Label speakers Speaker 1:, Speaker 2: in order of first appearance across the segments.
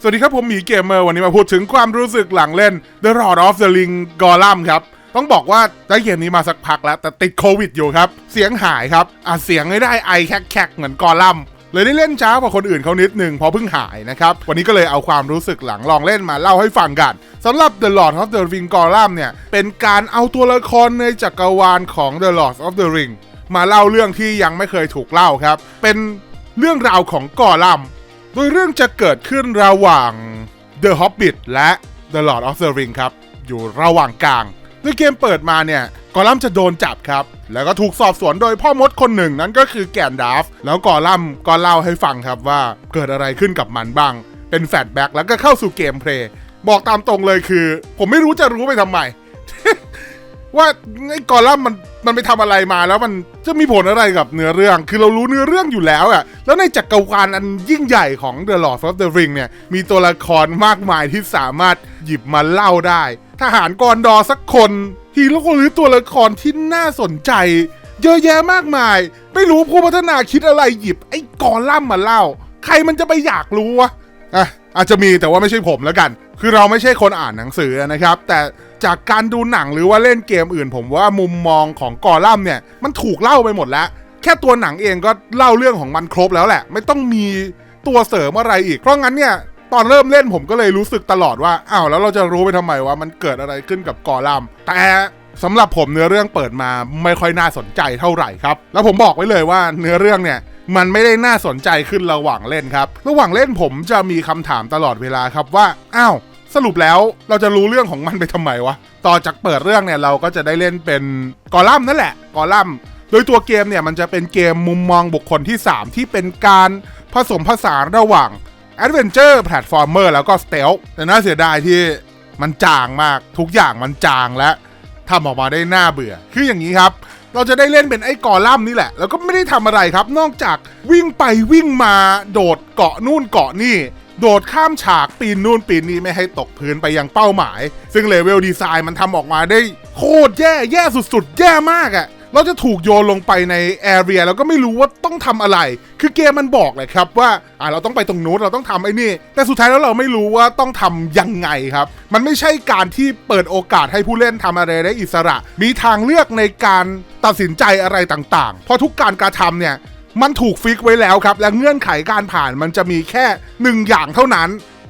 Speaker 1: สวัสดีครับผมหมีเกมเมอร์วันนี้มาพูดถึงความรู้สึกหลังเล่น The Lord of the Ring g o l u m ครับ ต้องบอกว่าได้เกมนี้มาสักพักแล้ว แต่ติดโควิดอยู่ครับ เสียงหายครับอะเสียงไม่ได้ไอแคกๆเหมือนกอลัมเลยได้เล่นช้ากว่าคนอื่นเขานิดหนึ่งเพราะเพิ่งหายนะครับ วันนี้ก็เลยเอาความรู้สึกหลังลองเล่นมาเล่าให้ฟังกันสำหรับ The Lord of the Ring g o l u m เนี่ยเป็นการเอาตัวละครในจักรวาลของ The Lord of the Ring มาเล่าเรื่องที่ยังไม่เคยถูกเล่าครับ เป็นเรื่องราวของกอลัม โดยเรื่องจะเกิดขึ้นระหว่าง The Hobbit และ The Lord of the Ring ครับ อยู่ระหว่างกลางในเกมเปิดมาเนี่ยกอลัมจะโดนจับครับ แล้วก็ถูกสอบสวนโดยพ่อมดคนหนึ่งนั่นก็คือแกนดาฟ แล้วกอลัมก็เล่าให้ฟังครับว่าเกิดอะไรขึ้นกับมันบ้าง เป็นแฟลชแบ็กแล้วก็เข้าสู่เกมเพลย์บอกตามตรงเลยคือ ผมไม่รู้จะรู้ไปทำไม ว่าไอ้กอลัมน์มันมันไปทำอะไรมาแล้วมันจะมีผลอะไรกับเนื้อเรื่อง คือเรารู้เนื้อเรื่องอยู่แล้วอะแล้วในจักรวาลอันยิ่งใหญ่ของ The Lord of the Ring เนี่ยมีตัวละครมากมายที่สามารถหยิบมาเล่าได้ ทหารกรดอสักคนฮีโร่หรือตัวละครที่น่าสนใจ เยอะแยะมากมาย ไม่รู้ผู้พัฒนาคิดอะไรหยิบ ไอ้กอลัมน์มาเล่า ใครมันจะไปอยากรู้วะอะ อาจจะมีแต่ว่าไม่ใช่ผมแล้วกัน คือเราไม่ใช่คนอ่านหนังสือนะครับ แต่จากการดูหนังหรือว่าเล่นเกมอื่น ผมว่ามุมมองของกอลัมเนี่ยมันถูกเล่าไปหมดแล้ว แค่ตัวหนังเองก็เล่าเรื่องของมันครบแล้วแหละ ไม่ต้องมีตัวเสริมอะไรอีก เพราะงั้นเนี่ยตอนเริ่มเล่นผมก็เลยรู้สึกตลอดว่าอ้าวแล้วเราจะรู้ไปทำไมว่ามันเกิดอะไรขึ้นกับกอลัมแต่สำหรับผมเนื้อเรื่องเปิดมาไม่ค่อยน่าสนใจเท่าไหร่ครับ แล้วผมบอกไว้เลยว่าเนื้อเรื่องเนี่ย มันไม่ได้น่าสนใจขึ้นระหว่างเล่นครับ ระหว่างเล่นผมจะมีคำถามตลอดเวลาครับว่า อ้าว สรุปแล้วเราจะรู้เรื่องของมันไปทำไมวะ ต่อจากเปิดเรื่องเนี่ยเราก็จะได้เล่นเป็นกอลัมน์นั่นแหละ กอลัมน์ โดยตัวเกมเนี่ยมันจะเป็นเกมมุมมองบุคคลที่ 3 ที่เป็นการผสมผสานระหว่าง Adventure Platformer แล้วก็ Stealth แต่น่าเสียดายที่มันจางมาก ทุกอย่างมันจางและทำออกมาได้น่าเบื่อ คืออย่างนี้ครับ เราจะได้เล่นเป็นไอ้กอลัมนี่แหละ แล้วก็ไม่ได้ทำอะไรครับ นอกจากวิ่งไปวิ่งมาโดดเกาะนู่นเกาะนี่ โดดข้ามฉากปีนนู่นปีนนี่ไม่ให้ตกพื้นไปยังเป้าหมาย ซึ่งเลเวลดีไซน์มันทำออกมาได้โคตรแย่แย่สุดๆ แย่มากอะ่ะ เราจะถูกโยนลงไปในแอเรียแล้วก็ไม่รู้ว่าต้องทำอะไร คือเกมมันบอกเลยครับว่าอ่าเราต้องไปตรงนู้นเราต้องทำไอ้นี่ แต่สุดท้ายแล้วเราไม่รู้ว่าต้องทำยังไงครับ มันไม่ใช่การที่เปิดโอกาสให้ผู้เล่นทำอะไรได้อิสระ มีทางเลือกในการตัดสินใจอะไรต่างๆ เพราะทุกการกระทำเนี่ยมันถูกฟิกไว้แล้วครับ และเงื่อนไขการผ่านมันจะมีแค่หนึ่งอย่างเท่านั้น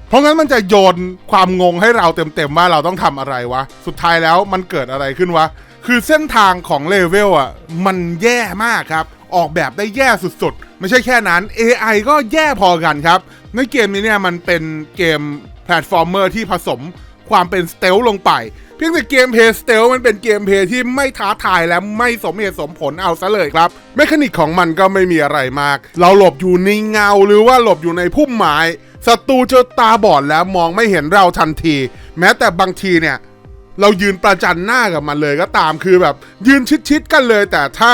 Speaker 1: เพราะงั้นมันจะโยนความงงให้เราเต็มๆว่าเราต้องทำอะไรวะ สุดท้ายแล้วมันเกิดอะไรขึ้นวะ คือเส้นทางของเลเวลอะมันแย่มากครับ ออกแบบได้แย่สุดๆ ไม่ใช่แค่นั้น AI ก็แย่พอกันครับ ในเกมนี้เนี่ยมันเป็นเกมแพลตฟอร์มเมอร์ที่ผสมความเป็นสเตลลงไป เพียงแต่เกมเพย์สเตลมันเป็นเกมเพย์ที่ไม่ท้าทายและไม่สมเหตุสมผลเอาซะเลยครับแมคานิกของมันก็ไม่มีอะไรมาก เราหลบอยู่ในเงาหรือว่าหลบอยู่ในพุ่มไม้ศัตรูเจะตาบอดแล้วมองไม่เห็นเราทันที แม้แต่บางทีเนี่ย เรายืนประจันหน้ากับมันเลยก็ตามคือแบบ ยืนชิดๆกันเลย แต่ถ้า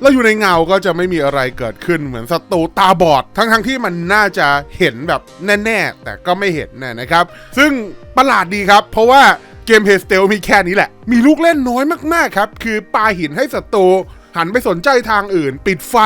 Speaker 1: เราอยู่ในเงาก็จะไม่มีอะไรเกิดขึ้นเหมือนศัตรูตาบอด ทั้งๆที่มันน่าจะเห็นแบบแน่ๆ แต่ก็ไม่เห็นนะนะครับ ซึ่งประหลาดดีครับ เพราะว่าเกมเพสเตลมีแค่นี้แหละ มีลูกเล่นน้อยมากๆครับ คือปาหินให้ศัตรูหันไปสนใจทางอื่น ปิดไฟ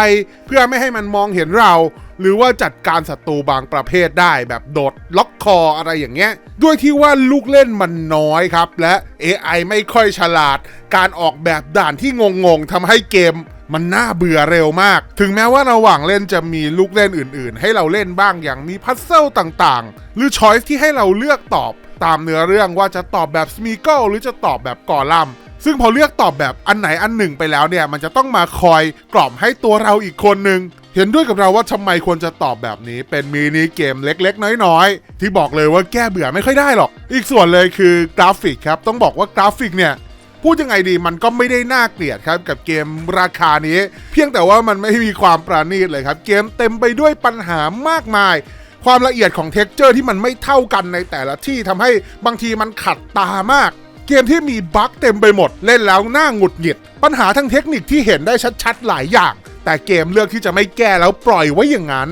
Speaker 1: เพื่อไม่ให้มันมองเห็นเรา หรือว่าจัดการศัตรูบางประเภทได้แบบโดดล็อกคออะไรอย่างเงี้ย ด้วยที่ว่าลูกเล่นมันน้อยครับ และ AI ไม่ค่อยฉลาด การออกแบบด่านที่งงๆทำให้เกมมันน่าเบื่อเร็วมาก ถึงแม้ว่าระหว่างเล่นจะมีลูกเล่นอื่นๆ ให้เราเล่นบ้างอย่างมีพัซเซิลต่างๆ หรือช้อยส์ที่ให้เราเลือกตอบ ตามเนื้อเรื่องว่าจะตอบแบบสมีเกิลหรือจะตอบแบบกอลัมซึ่งพอเลือกตอบแบบอันไหนอันหนึ่งไปแล้วเนี่ย มันจะต้องมาคอยกล่อมให้ตัวเราอีกคนหนึ่ง เห็นด้วยกับเราว่าทำไมควรจะตอบแบบนี้ เป็นมินิเกมเล็กๆ น้อยๆ ที่บอกเลยว่าแก้เบื่อไม่ค่อยได้หรอก อีกส่วนเลยคือกราฟิกครับ ต้องบอกว่ากราฟิกเนี่ยพูดยังไงดีมันก็ไม่ได้น่าเกลียดครับกับเกมราคานี้ เพียงแต่ว่ามันไม่มีความประณีตเลยครับ เกมเต็มไปด้วยปัญหามากมาย ความละเอียดของเท็กเจอร์ที่มันไม่เท่ากันในแต่ละที่ทำให้บางทีมันขัดตามาก เกมที่มีบั๊กเต็มไปหมด เล่นแล้วน่าหงุดหงิด ปัญหาทางเทคนิคที่เห็นได้ชัดๆหลายอย่าง แต่เกมเลือกที่จะไม่แก้แล้วปล่อยไว้อย่างนั้น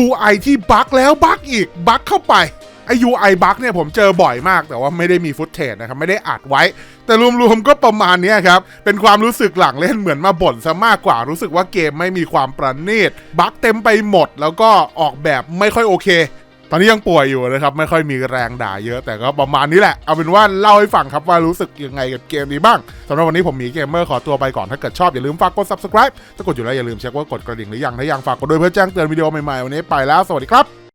Speaker 1: UI ที่บั๊กแล้วบั๊กอีกบั๊กเข้าไปไอ้ UI บั๊กเนี่ยผมเจอบ่อยมากแต่ว่าไม่ได้มีฟุตเทจนะครับ ไม่ได้อัดไว้ แต่รวมๆก็ประมาณนี้ครับ เป็นความรู้สึกหลังเล่นเหมือนมาบ่นซะมากกว่ารู้สึกว่าเกมไม่มีความประณีตบั๊กเต็มไปหมด แล้วก็ออกแบบไม่ค่อยโอเค ตอนนี้ยังป่วยอยู่นะครับ ไม่ค่อยมีแรงด่าเยอะแต่ก็ประมาณนี้แหละ เอาเป็นว่าเล่าให้ฟังครับว่ารู้สึกยังไงกับเกมนี้บ้างสำหรับวันนี้ผมมีเกมเมอร์ขอตัวไปก่อนถ้าเกิดชอบอย่าลืมฝากกด subscribe ถ้ากดอยู่แล้วอย่าลืมเช็คว่ากดกระดิ่งหรือยังถ้ายังฝากกดด้วยเพื่อแจ้งเตือนวิดีโอใหม่ๆวันนี้ไปแล้วสวัสดีครับ